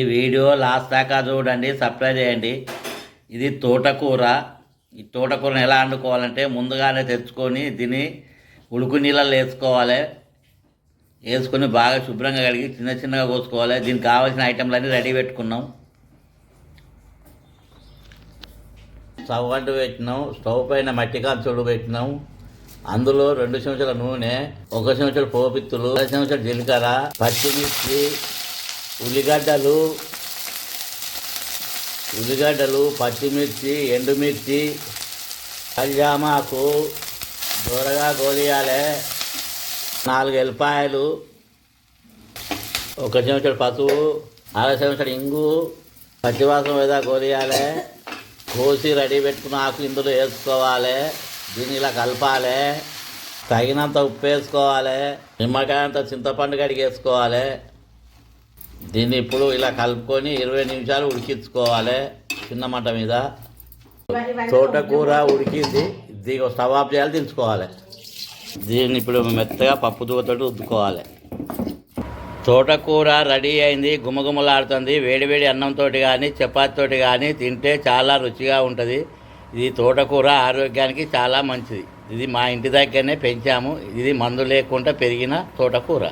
ఈ video last దాకా చూడండి సప్లై చేయండి. ఇది తోటకూర. ఈ తోటకూరను ఎలా వండుకోవాలంటే ముందుగానే తెచ్చుకొని దీన్ని ఉడుకు నీళ్ళల్లో వేసుకోవాలి. వేసుకొని బాగా శుభ్రంగా కడిగి చిన్న చిన్నగా కోసుకోవాలి. దీనికి కావాల్సిన ఐటెంలన్నీ రెడీ పెట్టుకున్నాం. స్టవ్ అంటు పెట్టినాం. స్టవ్ పైన మట్టి కాల్చోడు పెట్టినాం. అందులో రెండు చెంచాల నూనె ఒక చెంచాడు పోపిత్తులు ఒక చెంచాడు జీలకర్ర పచ్చిమిర్చి ఉల్లిగడ్డలు ఉల్లిగడ్డలు పచ్చిమిర్చి ఎండుమిర్చి కల్జామాకు దూరగా గోలియాలి నాలుగు ఎల్లిపాయలు ఒక చెంచాడు పసుపు అర చెంచాడు ఇంగు పచ్చివాసం మీద గోలియాలి కోసి రెడీ పెట్టుకున్న ఆకు ఇందులో వేసుకోవాలి దీన్ని ఇలా కలపాలి తగినంత ఉప్పు వేసుకోవాలి నిమ్మకాయ అంత చింతపండు కడిగి వేసుకోవాలి దీన్ని ఇప్పుడు ఇలా కలుపుకొని ఇరవై నిమిషాలు ఉడికించుకోవాలి చిన్న మంట మీద. తోటకూర ఉడికింది దీనికి స్టవ్ ఆఫ్ చేయాలి దించుకోవాలి. దీన్ని ఇప్పుడు మెత్తగా పప్పు దూతోటి ఉద్దుకోవాలి తోటకూర రెడీ అయింది గుమగుమలాడుతుంది వేడివేడి అన్నంతో కానీ చపాతీతోటి కానీ తింటే చాలా రుచిగా ఉంటుంది. ఇది తోటకూర ఆరోగ్యానికి చాలా మంచిది. ఇది మా ఇంటి దగ్గరనే పెంచాము. ఇది మందు లేకుండా పెరిగిన తోటకూర